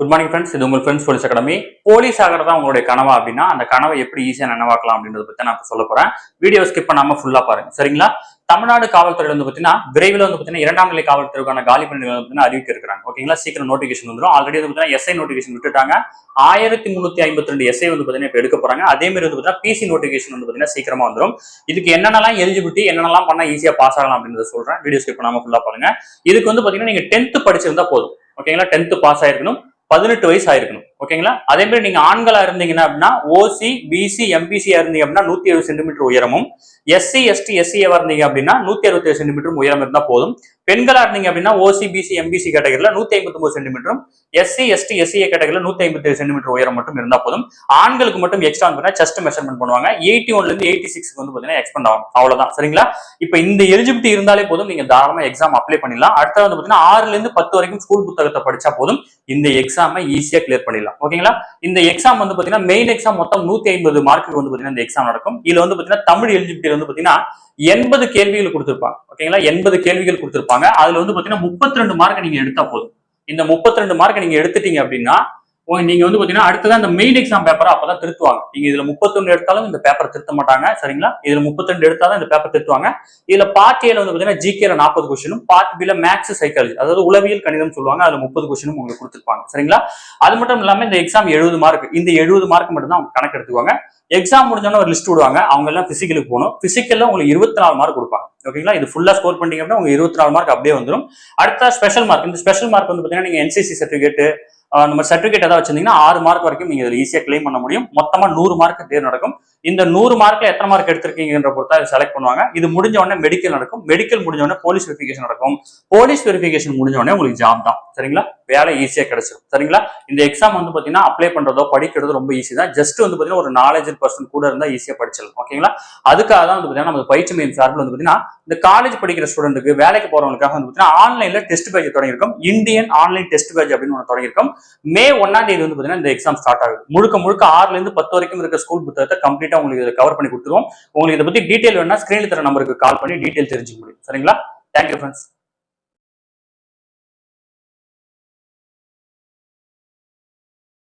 Good morning friends இது உங்கள் friends police academy police ஆகிறதா உங்களுடைய கனவா அப்படின்னா அந்த கனவை எப்படி ஈஸியாக நினைவாக்கலாம் அப்படின்றத பத்தி நான் சொல்ல போகிறேன் வீடியோ ஸ்கிப் பண்ணாமல் ஃபுல்லாக பாருங்க. சரிங்களா? தமிழ்நாடு காவல்துறை வந்து பார்த்தீங்கன்னா விரைவில் வந்து பார்த்தீங்கன்னா இரண்டாம் நிலை காவல்துறைக்கான காலி பணிகள் வந்து அறிவிக்க இருக்கிறாங்க. ஓகேங்களா சீக்கிரம் நோட்டிஃபிகேஷன் வந்துடும் ஆல்ரெடி வந்து பார்த்தீங்கன்னா எஸ்ஐ நோட்டிஃபிகேஷன் விட்டுட்டாங்க. ஆயிரத்தி முந்நூற்றி ஐம்பத்தி ரெண்டு எஸ்ஐ வந்து பார்த்தீங்கன்னா இப்போ எடுக்க போறாங்க. அதே மாதிரி வந்து பார்த்தீங்கன்னா பிசி நோட்டிஃபிகேஷன் வந்து பார்த்தீங்கன்னா சீக்கிரமா வந்துடும் இதுக்கு என்னென்னலாம் எலிஜிபிலிட்டி என்னென்னலாம் பண்ணால் ஈஸியாக பாஸ் ஆகலாம் அப்படின்றத சொல்கிறேன் வீடியோ ஸ்கிப் பண்ணாமல் ஃபுல்லாக பாருங்க. இதுக்கு வந்து பார்த்தீங்கன்னா நீங்க டென்த்து படிச்சிருந்தா போதும். ஓகேங்களா டென்த்து பாஸ் ஆயிருக்கணும். பதினெட்டு வயசு ஆயிருக்கணும். ஓகேங்களா? அதே மாதிரி நீங்க ஆண்களா இருந்தீங்கன்னா அப்படின்னா ஓசி பிசி எம்பிசியா இருந்தீங்க அப்படின்னா நூத்தி எழுபது சென்டிமீட்டர் உயரமும் எஸ்சி எஸ்டி எஸ்சியா இருந்தீங்க அப்படின்னா நூத்தி அறுபத்தி ஏழு சென்டிமீட்டர் உயரம் இருந்தா போதும். பெண்களா இருந்தீங்க அப்படின்னா ஓசி பிசி எம்பிசி கேட்டகரியில நூத்தி ஐம்பத்தி ஒன்பது சென்டிமீட்டரும் எஸ்சி எஸ்டி எஸ்சிஏ கேட்டகரியில நூத்தி ஐம்பத்தி ஏழு சென்டிமீட்டர் உயரம் மட்டும் இருந்தா போதும். ஆண்களுக்கு மட்டும் எக்ஸ்ட்ரா வந்து செஸ்ட் மெஷர்மெண்ட் பண்ணுவாங்க. எயிட்டி ஒன்ல இருந்து எயிட்டி சிக்ஸ் வந்து பாத்தீங்கன்னா எக்ஸ்பெண்ட் ஆகும். அவ்வளவுதான். சரிங்களா? இப்ப இந்த எலிஜிபிலிட்டி இருந்தாலே போதும். நீங்க தாராளமா எக்ஸாம் அப்ளை பண்ணிடலாம். அடுத்த வந்து பாத்தீங்கன்னா ஆறுல இருந்து பத்து வரைக்கும் ஸ்கூல் புத்தகத்தை படிச்சா போதும். இந்த எக்ஸாமை ஈஸியா கிளியர் பண்ணிடலாம். ஓகேங்களா? இந்த எக்ஸாம் வந்து பாத்தீங்கன்னா மெயின் எக்ஸாம் மொத்தம் நூத்தி ஐம்பது மார்க்கு வந்து பாத்தீங்கன்னா இந்த எக்ஸாம் நடக்கும். இதுல வந்து பாத்தீங்கன்னா தமிழ் எலிஜிபிலிட்டி வந்து பாத்தீங்கன்னா எண்பது கேள்விகள் கொடுத்திருப்பாங்க. ஓகேங்களா? எண்பது கேள்விகள் கொடுத்திருப்பாங்க. அதுல வந்து பாத்தீங்கன்னா முப்பத்தி ரெண்டு மார்க் நீங்க எடுத்தா போதும். இந்த முப்பத்தி ரெண்டு மார்க் நீங்க எடுத்துட்டீங்க அப்படின்னா நீங்க வந்து பாத்தீங்கன்னா அடுத்ததான் இந்த மெயின் எக்ஸாம் பேப்பரை அப்பதான் திருத்துவாங்க. நீங்க இதுல முப்பத்தொன்னு எடுத்தாலும் இந்த பேப்பரை திருத்த மாட்டாங்க சரிங்களா? இதுல முப்பத்தெண்டு எடுத்தாலும் இந்த பேப்பர் திருத்துவாங்க. இதுல பார்ட் ஏல வந்து பாத்தீங்கன்னா ஜிகேல நாற்பது கொஸ்டினும் பார்ட் பில மேக்ஸ் சைக்காலஜி அதாவது உளவியல் கணிதம் சொல்லுவாங்க அதுல முப்பது கொஸ்டினும் உங்களுக்கு கொடுத்துருப்பாங்க சரிங்களா? அது மட்டும் இல்லாம இந்த எக்ஸாம் எழுபது மார்க் இந்த எழுபது மார்க் மட்டும் தான் அவங்க கணக்கு எடுத்துக்குவாங்க. எக்ஸாம் முடிஞ்சோன்னு ஒரு லிஸ்ட் விடுவாங்க அவங்க எல்லாம் பிசிக்கலுக்கு போகணும். பிசிக்கல்ல உங்களுக்கு இருபத்தி நாலு மார்க் கொடுப்பாங்க ஓகேங்களா? இது ஃபுல்லா ஸ்கோர் பண்ணிங்க அப்படின்னா உங்களுக்கு இருபத்தி நாலு மார்க் அப்படியே வந்துடும் அடுத்த ஸ்பெஷல் மார்க் இந்த ஸ்பெஷல் மார்க் வந்து பாத்தீங்கன்னா நீங்க என்சிசி சர்டிஃபிகேட் நம்ம சர்டிஃபிகேட் ஏதாவது வச்சிருந்தீங்கன்னா ஆறு மார்க் வரைக்கும் நீங்க இதில் ஈஸியாக கிளைம் பண்ண முடியும். மொத்தமா நூறு மார்க் தேர் நடக்கும். இந்த நூறு மார்க்ல எத்தனை மார்க் எடுத்திருக்கீங்கன்ற பொறுத்தா செலக்ட் பண்ணுவாங்க. இது முடிஞ்ச உடனே மெடிக்கல் நடக்கும். மெடிக்கல் முடிஞ்ச உடனே போலீஸ் வெரிஃபிகேஷன் நடக்கும். போலீஸ் வெரிஃபிகேஷன் முடிஞ்ச உடனே உங்களுக்கு ஜாப் தான். சரிங்களா? வேலை ஈஸியாக கிடைச்சிடும் சரிங்களா? இந்த எக்ஸாம் வந்து பாத்தீங்கன்னா அப்ளை பண்றதோ படிக்கிறது ரொம்ப ஈஸி தான். ஜஸ்ட் வந்து பாத்தீங்கன்னா ஒரு நாலேஜ் பர்சன் கூட இருந்தால் ஈஸியாக படிச்சிடலாம். ஓகேங்களா அதுக்காக தான் வந்து பாத்தீங்கன்னா நம்ம பயிற்சி மையம் சார்பில் வந்து பாத்தீங்கன்னா இந்த காலேஜ் படிக்கிற ஸ்டூடெண்ட்டுக்கு வேலைக்கு போகிறவங்களுக்காக வந்து பாத்தீங்கன்னா ஆன்லைன்ல டெஸ்ட் பேஜ் தொடங்கியிருக்கோம். இந்தியன் ஆன்லைன் டெஸ்ட் பேஜ் அப்படின்னு ஒன்று தொடங்கியிருக்கோம். மே ஒன்னாம் தேதி வந்து பாத்தீங்கன்னா இந்த எக்ஸாம் ஸ்டார்ட் ஆகுது. முழுக்க முழுக்க ஆறுல இருந்து பத்து வரைக்கும் இருக்க ஸ்கூல் புத்தகத்தை கம்ப்ளீட்டா உங்களுக்கு இதை கவர் பண்ணி கொடுத்துருவோம். உங்களுக்கு இதை பத்தி டீடைல் வேணா ஸ்கிரீன்ல தர நம்பருக்கு கால் பண்ணி டீடைல் தெரிஞ்சுக்க முடியும். சரிங்களா? Thank you friends